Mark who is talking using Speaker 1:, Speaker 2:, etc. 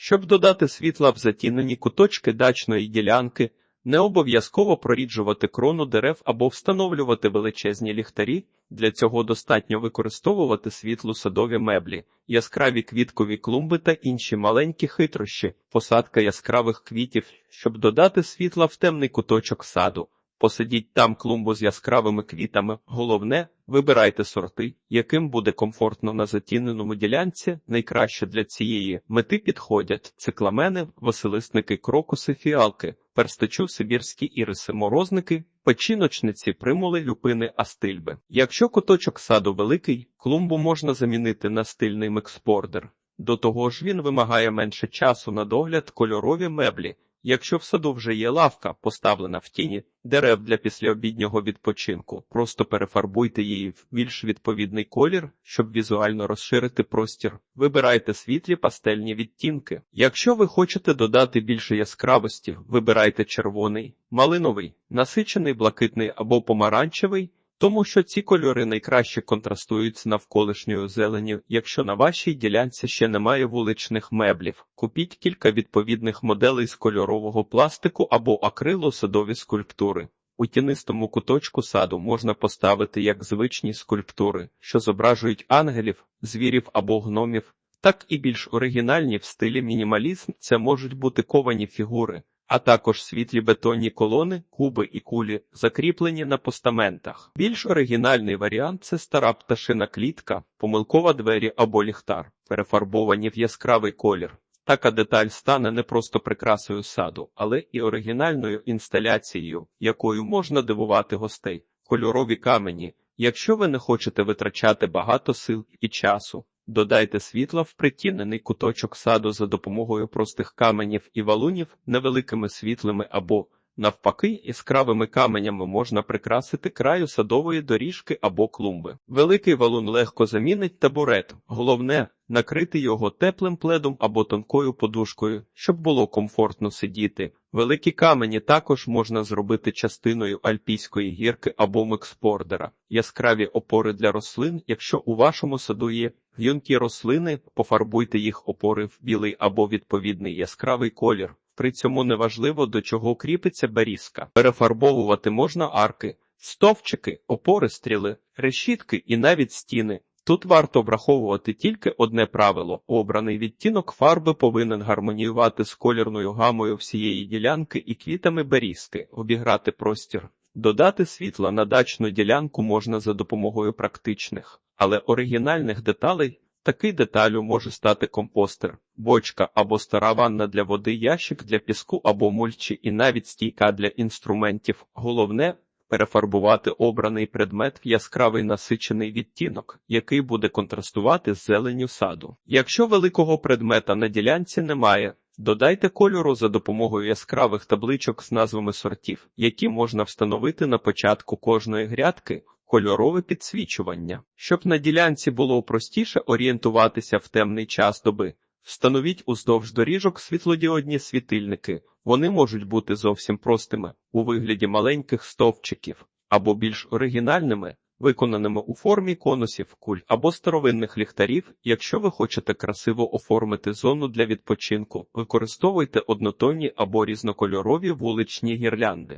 Speaker 1: Щоб додати світла в затінені куточки дачної ділянки, не обов'язково проріджувати крону дерев або встановлювати величезні ліхтарі. Для цього достатньо використовувати світло садові меблі, яскраві квіткові клумби та інші маленькі хитрощі, посадка яскравих квітів, щоб додати світла в темний куточок саду. Посадіть там клумбу з яскравими квітами. Головне, вибирайте сорти, яким буде комфортно на затіненому ділянці. Найкраще для цієї мети підходять цикламени, василисники, крокуси, фіалки, перстачу, сибірські іриси, морозники, печіночниці, примули, люпини, астильби. Якщо куточок саду великий, клумбу можна замінити на стильний микспордер. До того ж він вимагає менше часу на догляд кольорові меблі. Якщо в саду вже є лавка, поставлена в тіні дерев для післяобіднього відпочинку, просто перефарбуйте її в більш відповідний колір, щоб візуально розширити простір. Вибирайте світлі пастельні відтінки. Якщо ви хочете додати більше яскравості, вибирайте червоний, малиновий, насичений блакитний або помаранчевий. Тому що ці кольори найкраще контрастують з навколишньою зеленю. Якщо на вашій ділянці ще немає вуличних меблів, купіть кілька відповідних моделей з кольорового пластику або акрилу садові скульптури. У тінистому куточку саду можна поставити як звичні скульптури, що зображують ангелів, звірів або гномів, так і більш оригінальні в стилі мінімалізм це можуть бути ковані фігури а також світлі бетонні колони, куби і кулі, закріплені на постаментах. Більш оригінальний варіант це стара пташина клітка, помилкова двері або ліхтар, перефарбовані в яскравий колір. Така деталь стане не просто прикрасою саду, але і оригінальною інсталяцією, якою можна дивувати гостей. Кольорові камені. Якщо ви не хочете витрачати багато сил і часу, Додайте світла в притінений куточок саду за допомогою простих каменів і валунів невеликими світлими або, навпаки, яскравими каменями можна прикрасити краю садової доріжки або клумби. Великий валун легко замінить табурет. Головне накрити його теплим пледом або тонкою подушкою, щоб було комфортно сидіти. Великі камені також можна зробити частиною альпійської гірки або микспордера. Яскраві опори для рослин, якщо у вашому саду є Юнкі рослини, пофарбуйте їх опори в білий або відповідний яскравий колір. При цьому неважливо, до чого кріпиться берізка. Перефарбовувати можна арки, стовпчики, опори стріли, решітки і навіть стіни. Тут варто враховувати тільки одне правило: обраний відтінок фарби повинен гармоніювати з колірною гамою всієї ділянки і квітами берізки, обіграти простір. Додати світла на дачну ділянку можна за допомогою практичних але оригінальних деталей такий деталю може стати компостер, бочка або стара ванна для води, ящик для піску або мульчі, і навіть стійка для інструментів. Головне перефарбувати обраний предмет в яскравий насичений відтінок, який буде контрастувати з зеленню саду. Якщо великого предмета на ділянці немає. Додайте кольору за допомогою яскравих табличок з назвами сортів, які можна встановити на початку кожної грядки, кольорове підсвічування. Щоб на ділянці було простіше орієнтуватися в темний час доби, встановіть уздовж доріжок світлодіодні світильники. Вони можуть бути зовсім простими у вигляді маленьких стовпчиків або більш оригінальними. Виконаними у формі конусів, куль або старовинних ліхтарів, якщо ви хочете красиво оформити зону для відпочинку, використовуйте однотонні або різнокольорові вуличні гірлянди.